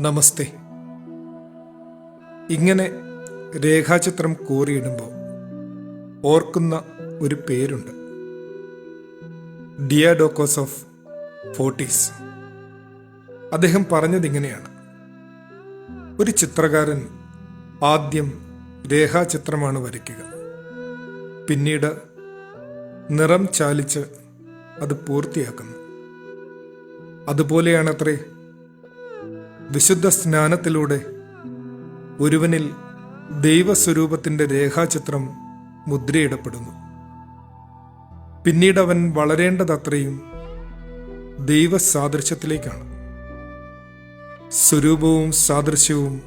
നമസ്തേ. ഇങ്ങനെ രേഖാചിത്രം കോറിയിടുമ്പോൾ ഓർക്കുന്ന ഒരു പേരുണ്ട്. Diadochos of Photiki. അദ്ദേഹം പറഞ്ഞതിങ്ങനെയാണ്. ഒരു ചിത്രകാരൻ ആദ്യം രേഖാചിത്രമാണ് വരയ്ക്കുക. പിന്നീട് നിറം ചാലിച്ച് അത് പൂർത്തിയാക്കുന്നു. അതുപോലെയാണത്രേ. വിശുദ്ധ സ്നാനത്തിലൂടെ ഒരുവനിൽ ദൈവസ്വരൂപത്തിന്റെ രേഖാചിത്രം മുദ്രയിടപ്പെടുന്നു. പിന്നീട് അവൻ വളരേണ്ടതത്രയും ദൈവസാദൃശ്യത്തിലേക്കാണ്. സ്വരൂപവും സാദൃശ്യവും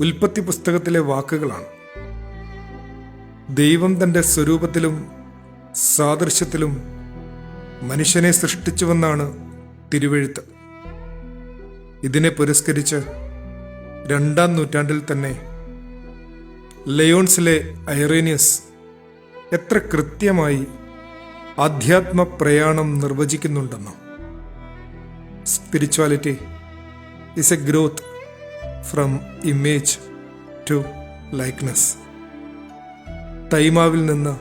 ഉൽപ്പത്തി പുസ്തകത്തിലെ വാക്കുകളാണ്. ദൈവം തന്റെ സ്വരൂപത്തിലും സാദൃശ്യത്തിലും മനുഷ്യനെ സൃഷ്ടിച്ചുവെന്നാണ് തിരുവെഴുത്ത്. ഇതിനെ പുരസ്കരിച്ച് രണ്ടാം നൂറ്റാണ്ടിൽ തന്നെ ലയോൺസിലെ ഐറേനിയസ് എത്ര കൃത്യമായി ആധ്യാത്മ പ്രയാണം നിർവചിക്കുന്നുണ്ടെന്നും? Spirituality is a growth from image to likeness തൈമാവിൽ നിന്ന്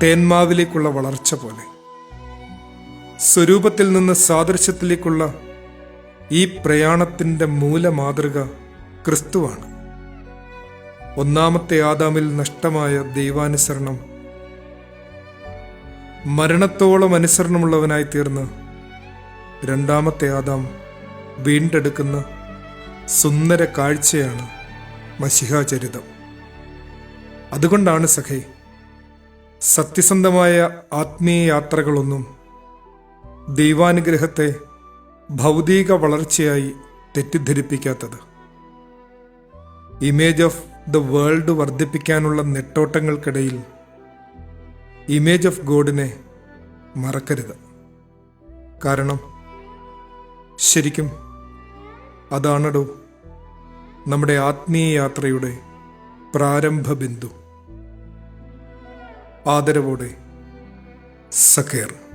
തേന്മാവിലേക്കുള്ള വളർച്ച പോലെ. സ്വരൂപത്തിൽ നിന്ന് സാദൃശ്യത്തിലേക്കുള്ള ഈ പ്രയാണത്തിന്റെ മൂലമാതൃക ക്രിസ്തുവാണ്. ഒന്നാമത്തെ ആദാമിൽ നഷ്ടമായ ദൈവാനുസരണം മരണത്തോളം അനുസരണമുള്ളവനായി തീർന്ന് രണ്ടാമത്തെ ആദാം വീണ്ടെടുക്കുന്ന സുന്ദര കാഴ്ചയാണ് മഷിഹാചരിതം അതുകൊണ്ടാണ് സഖേ സത്യസന്ധമായ ആത്മീയ യാത്രകളൊന്നും ദൈവാനുഗ്രഹത്തെ ഭൗതിക വളർച്ചയായി തെറ്റിദ്ധരിപ്പിക്കാത്തത്. ഇമേജ് ഓഫ് ദ വേൾഡ് വർദ്ധിപ്പിക്കാനുള്ള നെട്ടോട്ടങ്ങൾക്കിടയിൽ ഇമേജ് ഓഫ് ഗോഡിനെ മറക്കരുത്. കാരണം ശരിക്കും അതാണടോ നമ്മുടെ ആത്മീയ യാത്രയുടെ പ്രാരംഭ ബിന്ദു. ആദരവോടെ സഖേർ.